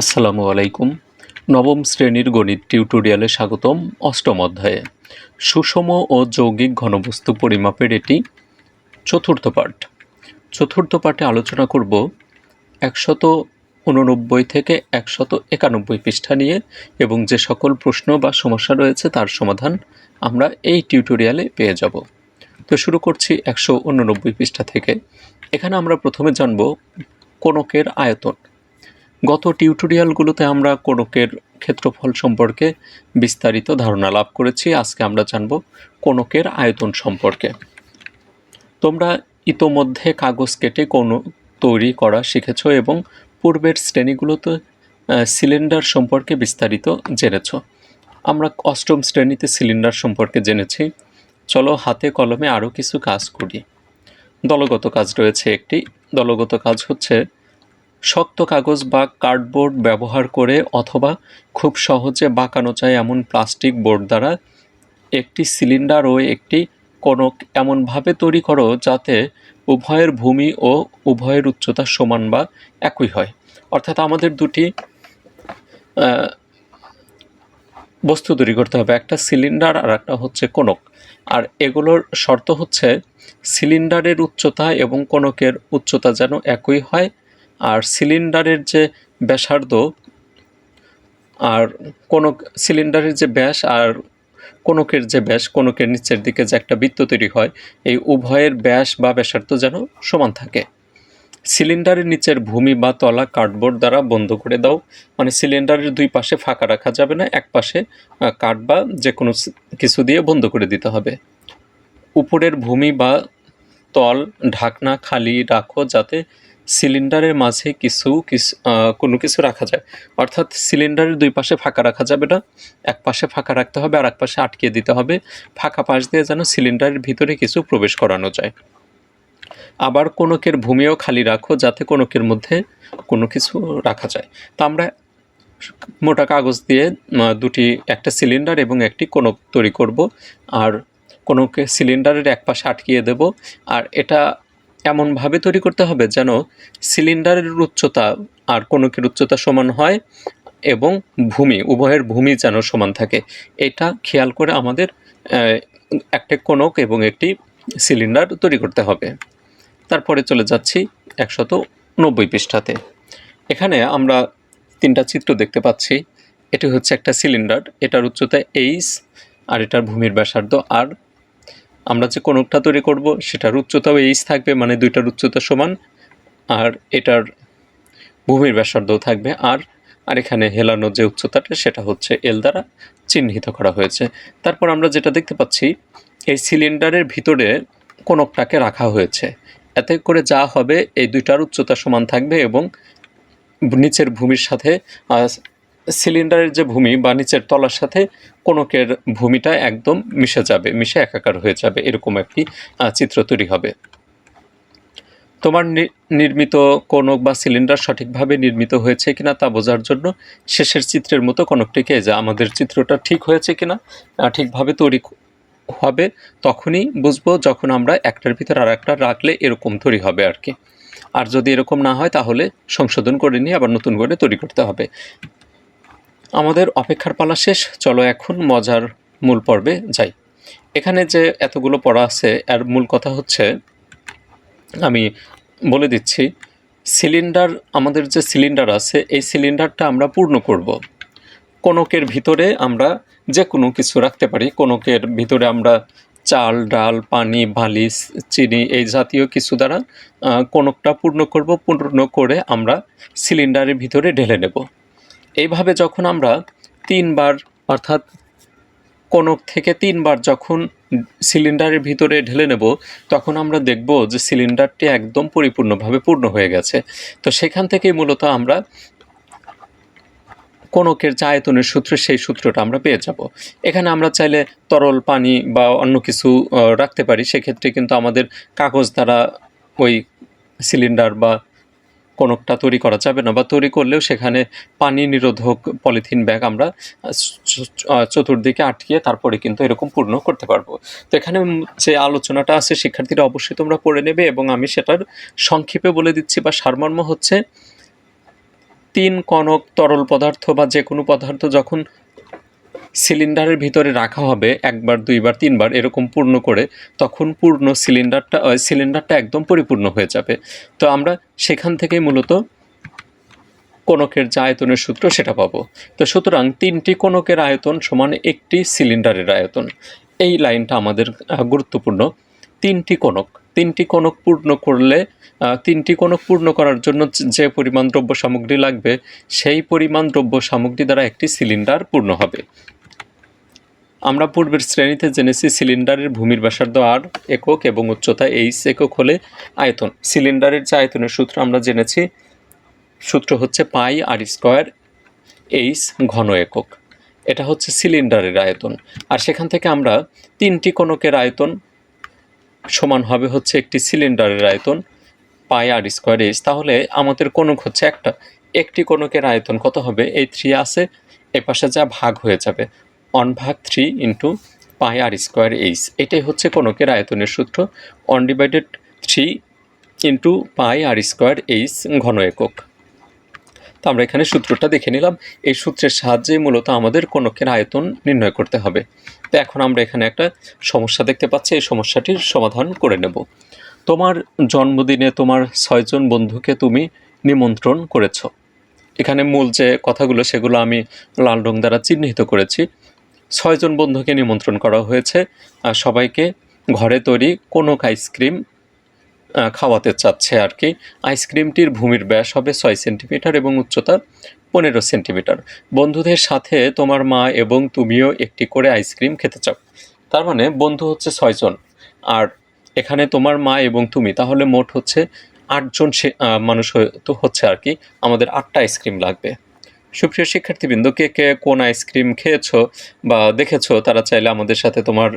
আসসালামু আলাইকুম। নবম শ্রেণির গণিত টিউটোরিয়ালে স্বাগতম অষ্টম অধ্যায়ে। সুষম ও যৌগিক ঘনবস্তু পরিমাপের এটি চতুর্থ পাঠ। চতুর্থ পাঠে আলোচনা করব একশত উননব্বই থেকে একশত একানব্বই পৃষ্ঠা নিয়ে এবং যে সকল প্রশ্ন বা সমস্যা রয়েছে তার সমাধান আমরা এই টিউটোরিয়ালে পেয়ে যাব। তো শুরু করছি একশো উননব্বই পৃষ্ঠা থেকে। এখানে আমরা প্রথমে জানব কোনকের আয়তন। গত টিউটোরিয়ালগুলোতে আমরা কোণকের ক্ষেত্রফল সম্পর্কে বিস্তারিত ধারণা লাভ করেছি। আজকে আমরা জানব কোণকের আয়তন সম্পর্কে। তোমরা ইতোমধ্যে কাগজ কেটে কোণ তৈরি করা শিখেছ এবং পূর্বের শ্রেণীগুলোতে সিলিন্ডার সম্পর্কে বিস্তারিত জেনেছ। আমরা অষ্টম শ্রেণীতে সিলিন্ডার সম্পর্কে জেনেছি। চলো হাতে কলমে আরও কিছু কাজ করি। দলগত কাজ রয়েছে একটি। দলগত কাজ হচ্ছে শক্ত কাগজ বা কার্ডবোর্ড ব্যবহার করে অথবা খুব সহজে বাঁকানো যায় এমন প্লাস্টিক বোর্ড দ্বারা। একটি সিলিন্ডার ও একটি কনক এমনভাবে তৈরি করো যাতে উভয়ের ভূমি ও উভয়ের উচ্চতা সমান বা একই হয়। অর্থাৎ আমাদের দুটি বস্তু তৈরি করতে হবে, একটা সিলিন্ডার আর একটা হচ্ছে কনক। আর এগুলোর শর্ত হচ্ছে সিলিন্ডারের উচ্চতা এবং কনকের উচ্চতা যেন একই হয় আর সিলিন্ডারের যে ব্যাসার্ধ আর কোনো সিলিন্ডারের যে ব্যাস আর কোনকের যে ব্যাস, কোনকের নিচের দিকে যে একটা বৃত্ত তৈরি হয়, এই উভয়ের ব্যাস বা ব্যাসার্ধ যেন সমান থাকে। সিলিন্ডারের নিচের ভূমি বা তলা কার্ডবোর্ড দ্বারা বন্ধ করে দাও। মানে সিলিন্ডারের দুই পাশে ফাঁকা রাখা যাবে না, এক পাশে কাঠ বা যে কোনো কিছু দিয়ে বন্ধ করে দিতে হবে। উপরের ভূমি বা তল ঢাকনা খালি রাখো যাতে সিলিন্ডারের মাঝে কিছু কিছু কোনো কিছু রাখা যায়। অর্থাৎ সিলিন্ডারের দুই পাশে ফাঁকা রাখা যাবে না। এক পাশে ফাঁকা রাখতে হবে আর এক পাশে আটকে দিতে হবে। ফাঁকা পাশ দিয়ে যেন সিলিন্ডারের ভিতরে কিছু প্রবেশ করানো যায়। আবার কোনকের ভূমিও খালি রাখো যাতে কোনকের মধ্যে কোনো কিছু রাখা যায়। তো আমরা মোটা কাগজ দিয়ে দুটি, একটা সিলিন্ডার এবং একটি কোনক তৈরি করব। আর কোনকে সিলিন্ডারের এক পাশে আটকিয়ে দেব। আর এটা এমনভাবে তৈরি করতে হবে যেন সিলিন্ডারের উচ্চতা আর কোনকের উচ্চতা সমান হয় এবং ভূমি, উভয়ের ভূমি যেন সমান থাকে। এটা খেয়াল করে আমাদের একটা কোনক এবং একটি সিলিন্ডার তৈরি করতে হবে। তারপরে চলে যাচ্ছি একশত নব্বই পৃষ্ঠাতে। এখানে আমরা তিনটা চিত্র দেখতে পাচ্ছি। এটি হচ্ছে একটা সিলিন্ডার, এটার উচ্চতা এইচ আর এটার ভূমির ব্যাসার্ধ আর আমরা যে কোনকটা তৈরি করব, সেটার উচ্চতাও এইচ থাকবে মানে দুইটার উচ্চতা সমান, আর এটার ভূমির ব্যাসার্ধও থাকবে, আর আর এখানে হেলানো যে উচ্চতাটা, সেটা হচ্ছে এল দ্বারা চিহ্নিত করা হয়েছে। তারপর আমরা যেটা দেখতে পাচ্ছি, এই সিলিন্ডারের ভিতরে কোনকটাকে রাখা হয়েছে। এতে করে যা হবে, এই দুইটার উচ্চতা সমান থাকবে এবং নিচের ভূমির সাথে সিলিন্ডারের যে ভূমি বা নিচের তলার সাথে কোনকের ভূমিটা একদম মিশে যাবে, মিশে একাকার হয়ে যাবে, এরকম একটি চিত্র তৈরি হবে। তোমার নির্মিত কোনক বা সিলিন্ডার সঠিকভাবে নির্মিত হয়েছে কিনা তা বোঝার জন্য শেষের চিত্রের মতো কনকটিকে যে আমাদের চিত্রটা ঠিক হয়েছে কিনা ঠিকভাবে তৈরি হবে, তখনই বুঝব যখন আমরা একটার ভিতর আর একটা রাখলে এরকম তৈরি হবে আর কি। আর যদি এরকম না হয় তাহলে সংশোধন করে নিয়ে আবার নতুন করে তৈরি করতে হবে। আমাদের অপেক্ষার পালা শেষ, চলো এখন মজার মূল পর্বে যাই। এখানে যে এতগুলো পড়া আছে, এর মূল কথা হচ্ছে, আমি বলে দিচ্ছি, সিলিন্ডার, আমাদের যে সিলিন্ডার আছে, এই সিলিন্ডারটা আমরা পূর্ণ করব। কোনকের ভিতরে আমরা যে কোনো কিছু রাখতে পারি। কোনকের ভিতরে আমরা চাল, ডাল, পানি বালি চিনি, এই জাতীয় কিছু দ্বারা কোনকটা পূর্ণ করব। পূর্ণ করে আমরা সিলিন্ডারের ভিতরে ঢেলে নেব। এইভাবে যখন আমরা তিনবার, অর্থাৎ কোনক থেকে তিনবার যখন সিলিন্ডারের ভিতরে ঢেলে নেব, তখন আমরা দেখব যে সিলিন্ডারটি একদম পরিপূর্ণভাবে পূর্ণ হয়ে গেছে। তো সেখান থেকেই মূলত আমরা কোনকের যে আয়তনের সূত্র, সেই সূত্রটা আমরা পেয়ে যাব। এখানে আমরা চাইলে তরল পানি বা অন্য কিছু রাখতে পারি। সেক্ষেত্রে কিন্তু আমাদের কাগজ দ্বারা ওই সিলিন্ডার বা কোনকটা তৈরি করা যাবে না বা তৈরি করলেও সেখানে পানি নিরোধক পলিথিন ব্যাগ আমরা চতুর্দিকে আটকিয়ে তারপরে কিন্তু এরকম পূর্ণ করতে পারব। তো এখানে যে আলোচনাটা আছে, শিক্ষার্থীরা অবশ্যই তোমরা পড়ে নেবে এবং আমি সেটার সংক্ষেপে বলে দিচ্ছি বা সারমর্ম হচ্ছে, তিন কনক তরল পদার্থ বা যে কোনো পদার্থ যখন সিলিন্ডারের ভিতরে রাখা হবে, একবার, দুইবার, তিনবার এরকম পূর্ণ করে, তখন পূর্ণ সিলিন্ডারটা সিলিন্ডারটা একদম পরিপূর্ণ হয়ে যাবে। তো আমরা সেখান থেকেই মূলত কোণকের যে আয়তনের সূত্র সেটা পাবো। তো সুতরাং তিনটি কোণকের আয়তন সমান একটি সিলিন্ডারের আয়তন। এই লাইনটা আমাদের গুরুত্বপূর্ণ। তিনটি কোণক তিনটি কোণক পূর্ণ করলে তিনটি কোণক পূর্ণ করার জন্য যে পরিমাণ দ্রব্য সামগ্রী লাগবে, সেই পরিমাণ দ্রব্য সামগ্রী দ্বারা একটি সিলিন্ডার পূর্ণ হবে। আমরা পূর্বের শ্রেণীতে জেনেছি সিলিন্ডারের ভূমির ব্যাসার্ধ আর একক এবং উচ্চতা এইচ একক হলে আয়তন। সিলিন্ডারের যে আয়তনের সূত্র আমরা জেনেছি, সূত্র হচ্ছে পাই আর স্কোয়ার এইচ ঘন একক। এটা হচ্ছে সিলিন্ডারের আয়তন। আর সেখান থেকে আমরা তিনটি কোণকের আয়তন সমান হবে হচ্ছে একটি সিলিন্ডারের আয়তন পাই আর স্কোয়ার এইচ তাহলে আমাদের কোণক হচ্ছে একটা। একটি কোণকের আয়তন কত হবে? এই থ্রি আছে। এ পাশে যা ভাগ হয়ে যাবে। অন ভাগ three into pi r square h. এটাই হচ্ছে কোণকের আয়তনের সূত্র। One divided three into pi r square h ঘন একক। তো আমরা এখানে সূত্রটা দেখে নিলাম। এই সূত্রের সাহায্যে মূলত আমাদের কোণকের আয়তন নির্ণয় করতে হবে। তো এখন আমরা এখানে একটা সমস্যা দেখতে পাচ্ছি। এই সমস্যাটির সমাধান করে নেব। তোমার জন্মদিনে তোমার ছয়জন বন্ধুকে তুমি নিমন্ত্রণ করেছ। এখানে মূল যে কথাগুলো, সেগুলো আমি লাল রং দ্বারা চিহ্নিত করেছি। ছয়জন বন্ধুকে নিমন্ত্রণ করা হয়েছে সবাইকে ঘরে তৈরি কোনো আইসক্রিম খাওয়াতে চাচ্ছে আর কি। আইসক্রিমটির ভূমির ব্যাস হবে ছয় সেন্টিমিটার এবং উচ্চতা পনেরো সেন্টিমিটার বন্ধুদের সাথে তোমার মা এবং তুমিও একটি করে আইসক্রিম খেতে চাও। তার মানে বন্ধু হচ্ছে ছয়জন, আর এখানে তোমার মা এবং তুমি, তাহলে মোট হচ্ছে আটজন সে- মানুষ তো হচ্ছে আর কি। আমাদের আটটা আইসক্রিম লাগবে। সুপ্রিয় শিক্ষার্থীবৃন্দ, কে কে কোন আইসক্রিম খেয়েছো বা দেখেছ, তারা চাইলে আমাদের সাথে তোমার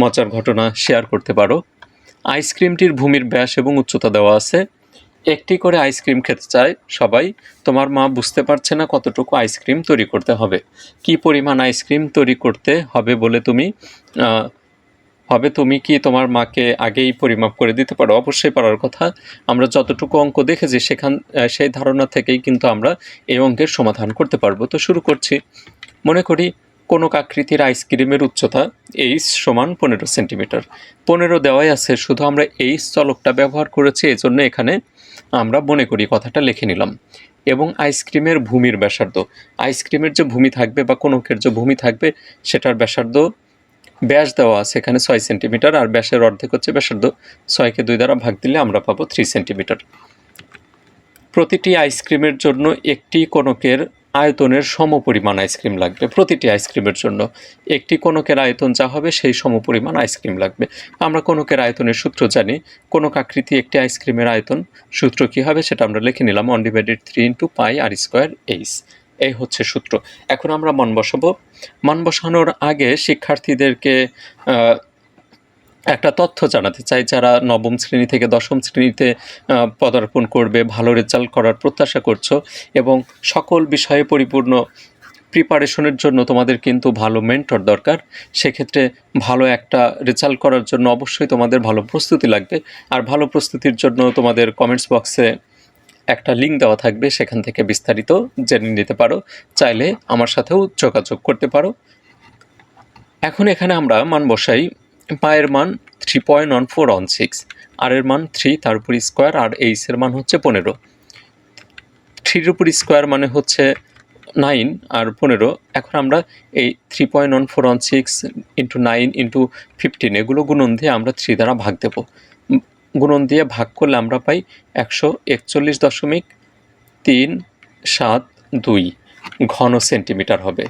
মজার ঘটনা শেয়ার করতে পারো। আইসক্রিমটির ভূমির ব্যাস এবং উচ্চতা দেওয়া আছে। একটি করে আইসক্রিম খেতে চায় সবাই, তোমার মা বুঝতে পারছে না কতটুকু আইসক্রিম তৈরি করতে হবে। কি পরিমাণ আইসক্রিম তৈরি করতে হবে বলে তুমি হবে তুমি কি তোমার মাকে আগেই পরিমাপ করে দিতে পারো? অবশ্যই পারার কথা। আমরা যতটুকু অঙ্ক দেখেছি সেখান সেই ধারণা থেকেই কিন্তু আমরা এই অঙ্কের সমাধান করতে পারব। তো শুরু করছি। মনে করি কোনো আকৃতির আইসক্রিমের উচ্চতা এইচ সমান পনেরো সেন্টিমিটার। পনেরো দেওয়াই আছে, শুধু আমরা এইচ চলকটা ব্যবহার করেছি এই জন্য এখানে আমরা মনে করি কথাটা লিখে নিলাম। এবং আইসক্রিমের ভূমির ব্যাসার্ধ। আইসক্রিমের যে ভূমি থাকবে বা কোনকের যে ভূমি থাকবে, সেটার ব্যাসার্ধ ব্যাস দেওয়া আছে এখানে ছয় সেন্টিমিটার আর ব্যাসের অর্ধেক হচ্ছে ব্যাসার্ধ। ছয়কে দুই দ্বারা ভাগ দিলে আমরা পাবো থ্রি সেন্টিমিটার। প্রতিটি আইসক্রিমের জন্য একটি কোণকের আয়তনের সমপরিমাণ আইসক্রিম লাগবে। প্রতিটি আইসক্রিমের জন্য একটি কোণকের আয়তন যা হবে সেই সমপরিমাণ আইসক্রিম লাগবে। আমরা কোণকের আয়তনের সূত্র জানি। কোণক আকৃতি একটি আইসক্রিমের আয়তন। সূত্র কী হবে সেটা আমরা লিখে নিলাম। One divided three into pi r square h এই হচ্ছে সূত্র। এখন আমরা মন বসাবো। মন বসানোর আগে শিক্ষার্থীদেরকে একটা তথ্য জানাতে চাই যারা নবম শ্রেণি থেকে দশম শ্রেণীতে পদার্পণ করবে, ভালো রেজাল্ট করার প্রত্যাশা করছ এবং সকল বিষয়ে পরিপূর্ণ প্রিপারেশনের জন্য তোমাদের কিন্তু ভালো মেন্টর দরকার। সেক্ষেত্রে ভালো একটা রেজাল্ট করার জন্য অবশ্যই তোমাদের ভালো প্রস্তুতি লাগবে। আর ভালো প্রস্তুতির জন্য তোমাদের কমেন্টস বক্সে একটা লিঙ্ক দেওয়া থাকবে, সেখান থেকে বিস্তারিত জেনে নিতে পারো। চাইলে আমার সাথেও যোগাযোগ করতে পারো। এখন এখানে আমরা মান বসাই। পায়ের মান three point one four one six r এর মান থ্রি তার উপর স্কোয়ার আর এইচ এর মান হচ্ছে পনেরো। থ্রির উপর স্কোয়ার মানে হচ্ছে নাইন আর পনেরো। এখন আমরা এই three point one four one six into nine into fifteen এগুলো গুণন দিয়ে আমরা থ্রি দ্বারা ভাগ দেবো। গুণন দিয়ে ভাগ করলে আমরা পাই একশো একচল্লিশ দশমিক তিন সাত দুই ঘন সেন্টিমিটার হবে।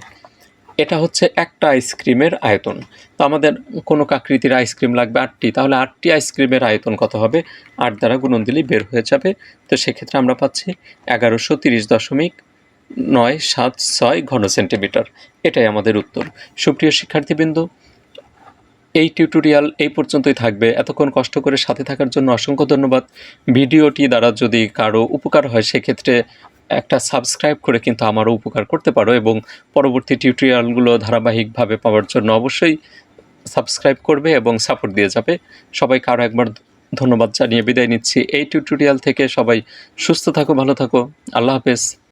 এটা হচ্ছে একটা আইসক্রিমের আয়তন। তো আমাদের কোনো আকৃতির আইসক্রিম লাগবে আটটি, তাহলে আটটি আইসক্রিমের আয়তন কত হবে? আট দ্বারা গুণন দিলেই বের হয়ে যাবে। তো সেক্ষেত্রে আমরা পাচ্ছি এগারোশো তিরিশ দশমিক নয় সাত ছয় ঘন সেন্টিমিটার। এটাই আমাদের উত্তর। সুপ্রিয় শিক্ষার্থীবৃন্দ এই টিউটোরিয়াল এই পর্যন্তই থাকবে। এতক্ষণ কষ্ট করে সাথে থাকার জন্য অসংখ্য ধন্যবাদ। ভিডিওটি দ্বারা যদি কারও উপকার হয়, সেক্ষেত্রে একটা সাবস্ক্রাইব করে কিন্তু আমারও উপকার করতে পারো এবং পরবর্তী টিউটোরিয়ালগুলো ধারাবাহিকভাবে পাওয়ার জন্য অবশ্যই সাবস্ক্রাইব করবে এবং সাপোর্ট দিয়ে যাবে। সবাইকে আরও একবার ধন্যবাদ জানিয়ে বিদায় নিচ্ছি। এই টিউটোরিয়াল থেকে সবাই সুস্থ থাকো, ভালো থাকো। আল্লাহ হাফেজ।